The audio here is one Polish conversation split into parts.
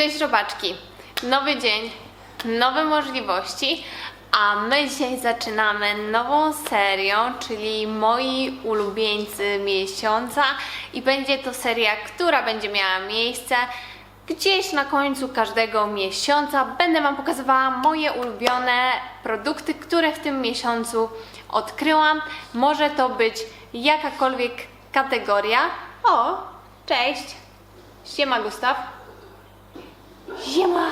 Cześć robaczki! Nowy dzień, nowe możliwości, a my dzisiaj zaczynamy nową serię, czyli moi ulubieńcy miesiąca i będzie to seria, która będzie miała miejsce gdzieś na końcu każdego miesiąca. Będę Wam pokazywała moje ulubione produkty, które w tym miesiącu odkryłam. Może to być jakakolwiek kategoria. O, cześć! Siema Gustaw. Siema.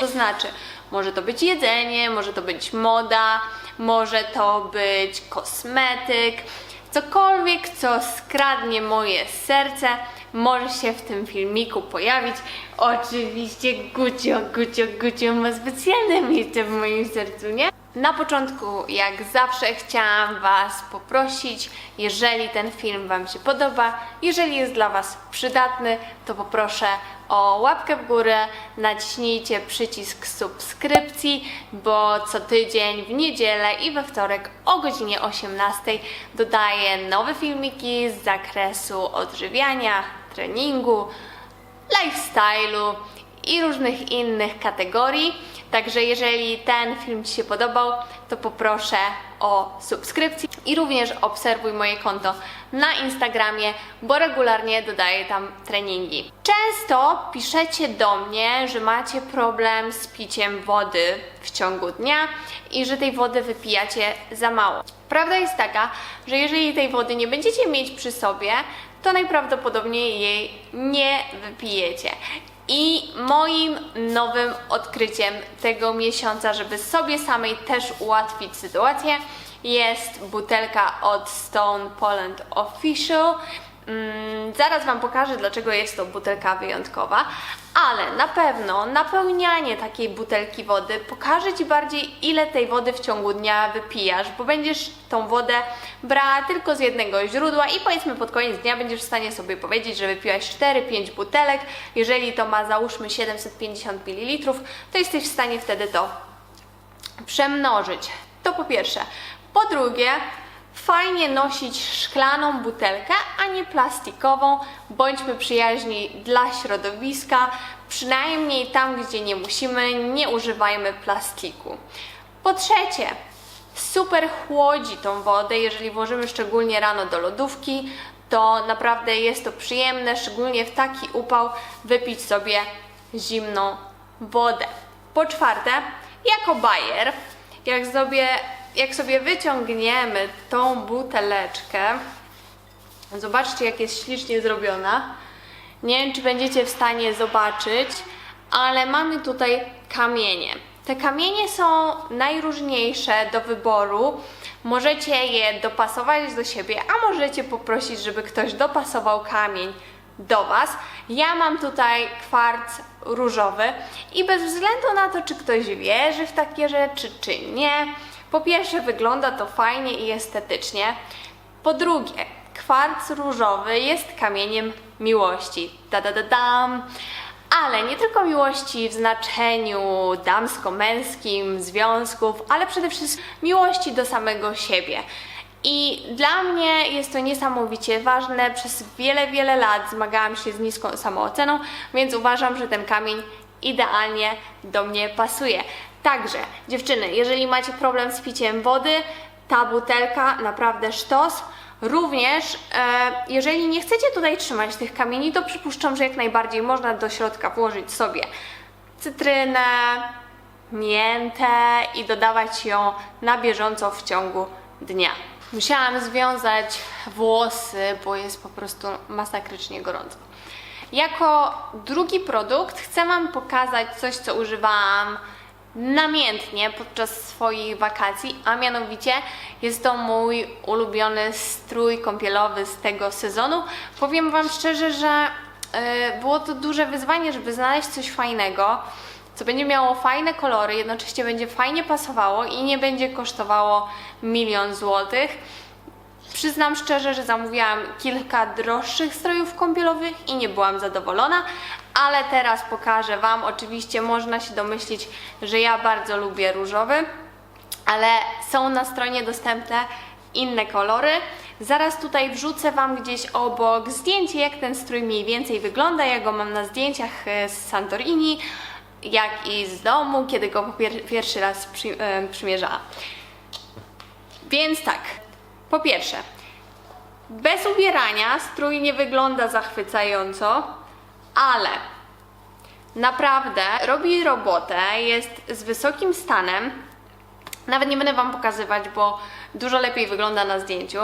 To znaczy, może to być jedzenie, może to być moda, może to być kosmetyk, cokolwiek, co skradnie moje serce, może się w tym filmiku pojawić. Oczywiście Gucio, Gucio, Gucio ma specjalne miejsce w moim sercu, nie? Na początku, jak zawsze, chciałam Was poprosić, jeżeli ten film Wam się podoba, jeżeli jest dla Was przydatny, to poproszę o łapkę w górę, naciśnijcie przycisk subskrypcji, bo co tydzień w niedzielę i we wtorek o godzinie 18 dodaję nowe filmiki z zakresu odżywiania, treningu, lifestyle'u i różnych innych kategorii. Także jeżeli ten film Ci się podobał, to poproszę o subskrypcję i również obserwuj moje konto na Instagramie, bo regularnie dodaję tam treningi. Często piszecie do mnie, że macie problem z piciem wody w ciągu dnia i że tej wody wypijacie za mało. Prawda jest taka, że jeżeli tej wody nie będziecie mieć przy sobie, to najprawdopodobniej jej nie wypijecie. I moim nowym odkryciem tego miesiąca, żeby sobie samej też ułatwić sytuację, jest butelka od Stone Poland Official. Mm, zaraz Wam pokażę, dlaczego jest to butelka wyjątkowa, ale na pewno napełnianie takiej butelki wody pokaże Ci bardziej, ile tej wody w ciągu dnia wypijasz, bo będziesz tą wodę brała tylko z jednego źródła i powiedzmy pod koniec dnia będziesz w stanie sobie powiedzieć, że wypiłaś 4-5 butelek. Jeżeli to ma załóżmy 750 ml, to jesteś w stanie wtedy to przemnożyć. To po pierwsze. Po drugie, fajnie nosić szklaną butelkę, a nie plastikową. Bądźmy przyjaźni dla środowiska, przynajmniej tam, gdzie nie musimy, nie używajmy plastiku. Po trzecie, super chłodzi tą wodę, jeżeli włożymy szczególnie rano do lodówki, to naprawdę jest to przyjemne, szczególnie w taki upał, wypić sobie zimną wodę. Po czwarte, jako bajer, jak sobie, jak sobie wyciągniemy tą buteleczkę, zobaczcie jak jest ślicznie zrobiona. Nie wiem, czy będziecie w stanie zobaczyć, ale mamy tutaj kamienie. Te kamienie są najróżniejsze do wyboru. Możecie je dopasować do siebie, a możecie poprosić, żeby ktoś dopasował kamień do Was. Ja mam tutaj kwarc różowy i bez względu na to, czy ktoś wierzy w takie rzeczy, czy nie, po pierwsze wygląda to fajnie i estetycznie. Po drugie, kwarc różowy jest kamieniem miłości. Da da da dam. Ale nie tylko miłości w znaczeniu damsko-męskim, związków, ale przede wszystkim miłości do samego siebie. I dla mnie jest to niesamowicie ważne. Przez wiele, wiele lat zmagałam się z niską samooceną, więc uważam, że ten kamień idealnie do mnie pasuje. Także, dziewczyny, jeżeli macie problem z piciem wody, ta butelka naprawdę sztos. Również, e, jeżeli nie chcecie tutaj trzymać tych kamieni, to przypuszczam, że jak najbardziej można do środka włożyć sobie cytrynę, miętę i dodawać ją na bieżąco w ciągu dnia. Musiałam związać włosy, bo jest po prostu masakrycznie gorąco. Jako drugi produkt chcę Wam pokazać coś, co używałam namiętnie podczas swoich wakacji, a mianowicie jest to mój ulubiony strój kąpielowy z tego sezonu. Powiem Wam szczerze, że yy, było to duże wyzwanie, żeby znaleźć coś fajnego, co będzie miało fajne kolory, jednocześnie będzie fajnie pasowało i nie będzie kosztowało milion złotych. Przyznam szczerze, że zamówiłam kilka droższych strojów kąpielowych i nie byłam zadowolona, ale teraz pokażę Wam. Oczywiście można się domyślić, że ja bardzo lubię różowy, ale są na stronie dostępne inne kolory. Zaraz tutaj wrzucę Wam gdzieś obok zdjęcie, jak ten strój mniej więcej wygląda. Ja go mam na zdjęciach e, z Santorini, jak i z domu, kiedy go pierwszy raz e, przymierzałam. Więc tak, po pierwsze, bez ubierania strój nie wygląda zachwycająco, ale naprawdę robi robotę, jest z wysokim stanem. Nawet nie będę Wam pokazywać, bo dużo lepiej wygląda na zdjęciu.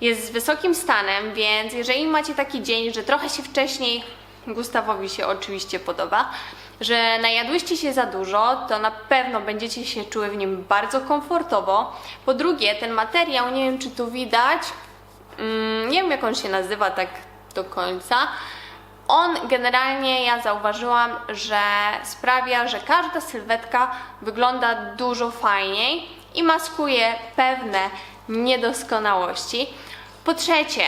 Jest z wysokim stanem, więc jeżeli macie taki dzień, że trochę się wcześniej, Gustawowi się oczywiście podoba, że najadłyście się za dużo, to na pewno będziecie się czuły w nim bardzo komfortowo. Po drugie, ten materiał, nie wiem czy tu widać, mm, nie wiem jak on się nazywa tak do końca, on generalnie ja zauważyłam, że sprawia, że każda sylwetka wygląda dużo fajniej i maskuje pewne niedoskonałości. Po trzecie,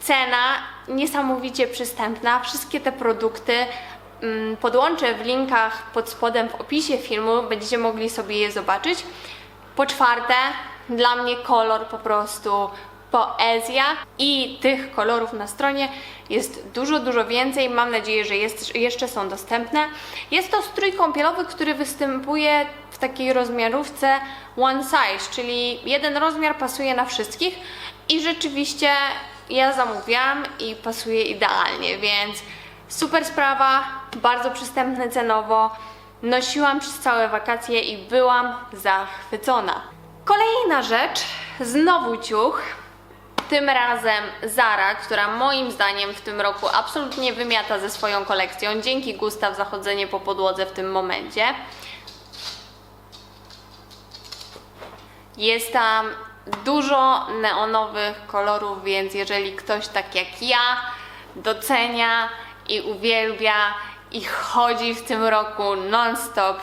cena niesamowicie przystępna. Wszystkie te produkty mm, podłączę w linkach pod spodem w opisie filmu, będziecie mogli sobie je zobaczyć. Po czwarte, dla mnie kolor po prostu poezja i tych kolorów na stronie jest dużo, dużo więcej. Mam nadzieję, że jest, jeszcze są dostępne. Jest to strój kąpielowy, który występuje w takiej rozmiarówce one size, czyli jeden rozmiar pasuje na wszystkich i rzeczywiście ja zamówiłam i pasuje idealnie, więc super sprawa, bardzo przystępny cenowo. Nosiłam przez całe wakacje i byłam zachwycona. Kolejna rzecz, znowu ciuch. Tym razem Zara, która moim zdaniem w tym roku absolutnie wymiata ze swoją kolekcją. Dzięki Gustaw za chodzenie po podłodze w tym momencie. Jest tam dużo neonowych kolorów, więc jeżeli ktoś tak jak ja docenia i uwielbia i chodzi w tym roku non-stop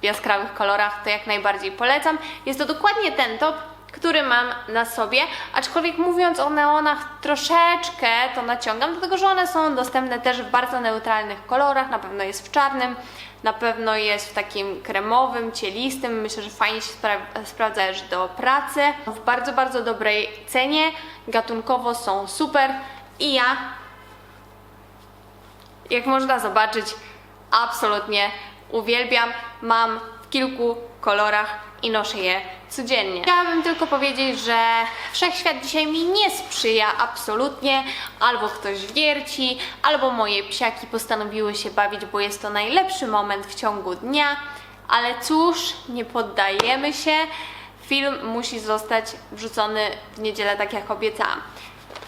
w jaskrawych kolorach, to jak najbardziej polecam. Jest to dokładnie ten top, który mam na sobie, aczkolwiek mówiąc o neonach troszeczkę to naciągam, dlatego że one są dostępne też w bardzo neutralnych kolorach, na pewno jest w czarnym, na pewno jest w takim kremowym, cielistym, myślę, że fajnie się spra sprawdza też do pracy, w bardzo, bardzo dobrej cenie, gatunkowo są super. I ja, jak można zobaczyć, absolutnie uwielbiam, mam w kilku kolorach i noszę je codziennie. Chciałabym tylko powiedzieć, że wszechświat dzisiaj mi nie sprzyja absolutnie, albo ktoś wierci, albo moje psiaki postanowiły się bawić, bo jest to najlepszy moment w ciągu dnia, ale cóż, nie poddajemy się. Film musi zostać wrzucony w niedzielę, tak jak obiecałam.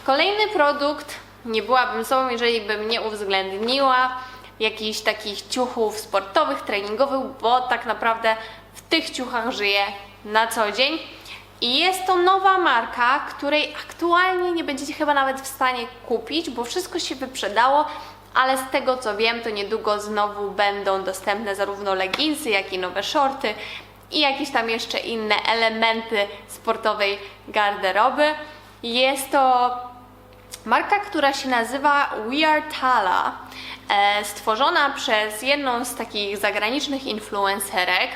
Kolejny produkt, nie byłabym sobą, jeżeli bym nie uwzględniła jakichś takich ciuchów sportowych, treningowych, bo tak naprawdę w tych ciuchach żyję na co dzień. I jest to nowa marka, której aktualnie nie będziecie chyba nawet w stanie kupić, bo wszystko się wyprzedało, ale z tego co wiem, to niedługo znowu będą dostępne zarówno leginsy, jak i nowe shorty i jakieś tam jeszcze inne elementy sportowej garderoby. Jest to marka, która się nazywa We Are Tala, e, stworzona przez jedną z takich zagranicznych influencerek.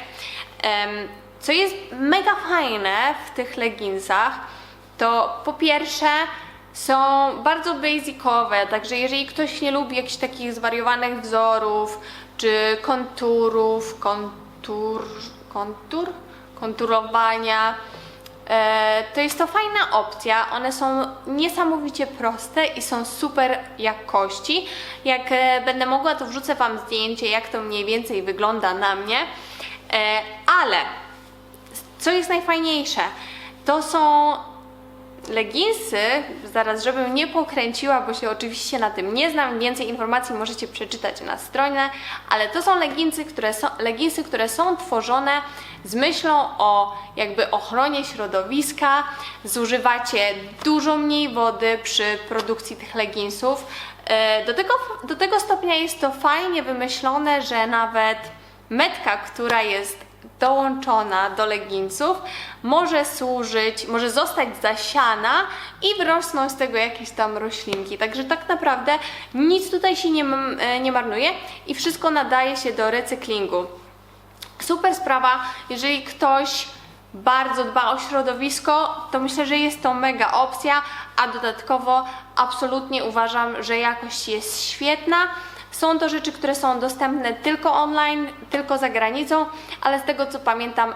Co jest mega fajne w tych leginsach, to po pierwsze są bardzo basicowe, także jeżeli ktoś nie lubi jakichś takich zwariowanych wzorów, czy konturów, kontur, kontur, konturowania, e, to jest to fajna opcja. One są niesamowicie proste i są super jakości. Jak e, będę mogła, to wrzucę Wam zdjęcie, jak to mniej więcej wygląda na mnie. E, Ale co jest najfajniejsze? To są leginsy, zaraz żebym nie pokręciła, bo się oczywiście na tym nie znam, więcej informacji możecie przeczytać na stronie, ale to są leginsy, które są, leginsy, które są tworzone z myślą o jakby ochronie środowiska, zużywacie dużo mniej wody przy produkcji tych leginsów. E, Do tego, do tego stopnia jest to fajnie wymyślone, że nawet metka, która jest dołączona do leginsów, może służyć, może zostać zasiana i wyrosną z tego jakieś tam roślinki. Także tak naprawdę nic tutaj się nie, e, nie marnuje i wszystko nadaje się do recyklingu. Super sprawa, jeżeli ktoś bardzo dba o środowisko, to myślę, że jest to mega opcja, a dodatkowo absolutnie uważam, że jakość jest świetna. Są to rzeczy, które są dostępne tylko online, tylko za granicą, ale z tego co pamiętam,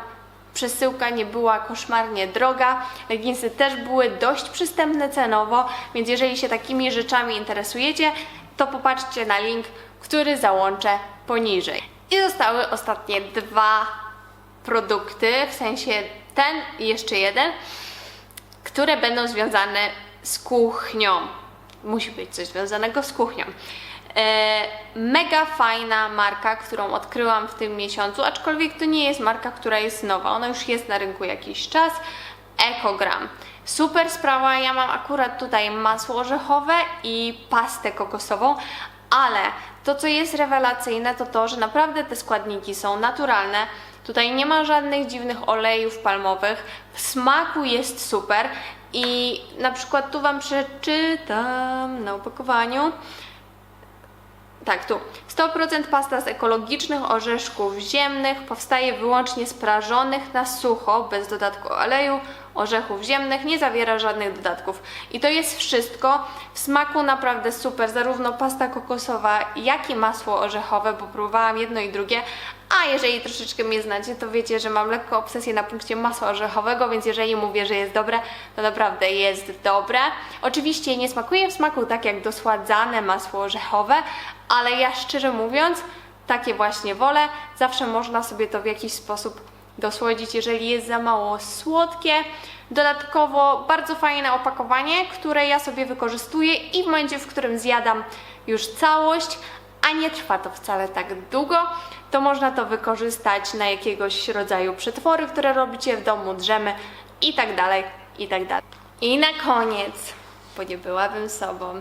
przesyłka nie była koszmarnie droga. Leginsy też były dość przystępne cenowo, więc jeżeli się takimi rzeczami interesujecie, to popatrzcie na link, który załączę poniżej. I zostały ostatnie dwa produkty, w sensie ten i jeszcze jeden, które będą związane z kuchnią. Musi być coś związanego z kuchnią. E, mega fajna marka, którą odkryłam w tym miesiącu, aczkolwiek to nie jest marka, która jest nowa, ona już jest na rynku jakiś czas. Ekogram. Super sprawa, ja mam akurat tutaj masło orzechowe i pastę kokosową, ale to, co jest rewelacyjne, to to, że naprawdę te składniki są naturalne. Tutaj nie ma żadnych dziwnych olejów palmowych. W smaku jest super i na przykład tu Wam przeczytam na opakowaniu. Tak, tu. 100% pasta z ekologicznych orzeszków ziemnych powstaje wyłącznie z prażonych na sucho, bez dodatku oleju, orzechów ziemnych, nie zawiera żadnych dodatków. I to jest wszystko. W smaku naprawdę super, zarówno pasta kokosowa, jak i masło orzechowe, bo próbowałam jedno i drugie. A jeżeli troszeczkę mnie znacie, to wiecie, że mam lekko obsesję na punkcie masła orzechowego, więc jeżeli mówię, że jest dobre, to naprawdę jest dobre. Oczywiście nie smakuje w smaku tak jak dosładzane masło orzechowe, ale ja szczerze mówiąc, takie właśnie wolę. Zawsze można sobie to w jakiś sposób dosłodzić, jeżeli jest za mało słodkie. Dodatkowo bardzo fajne opakowanie, które ja sobie wykorzystuję i w momencie, w którym zjadam już całość, a nie trwa to wcale tak długo, to można to wykorzystać na jakiegoś rodzaju przetwory, które robicie w domu, drzemy i tak dalej, i tak dalej. I na koniec, bo nie byłabym sobą,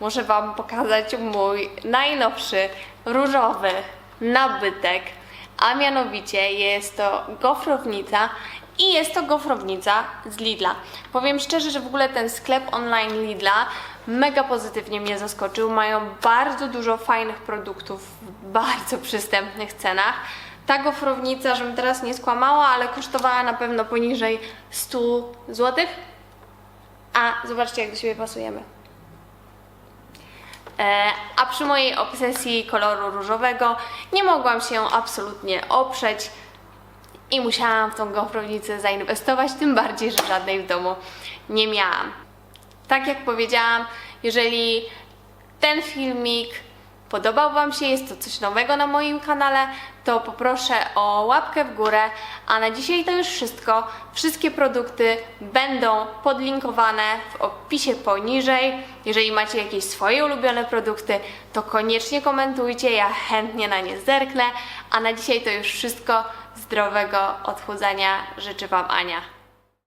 muszę Wam pokazać mój najnowszy różowy nabytek, a mianowicie jest to gofrownica i jest to gofrownica z Lidla. Powiem szczerze, że w ogóle ten sklep online Lidla mega pozytywnie mnie zaskoczył. Mają bardzo dużo fajnych produktów w bardzo przystępnych cenach. Ta gofrownica, żebym teraz nie skłamała, ale kosztowała na pewno poniżej 100 zł. A zobaczcie, jak do siebie pasujemy. E, A przy mojej obsesji koloru różowego nie mogłam się absolutnie oprzeć i musiałam w tą gofrownicę zainwestować, tym bardziej, że żadnej w domu nie miałam. Tak jak powiedziałam, jeżeli ten filmik podobał Wam się, jest to coś nowego na moim kanale, to poproszę o łapkę w górę. A na dzisiaj to już wszystko. Wszystkie produkty będą podlinkowane w opisie poniżej. Jeżeli macie jakieś swoje ulubione produkty, to koniecznie komentujcie, ja chętnie na nie zerknę. A na dzisiaj to już wszystko. Zdrowego odchudzania życzy Wam Ania.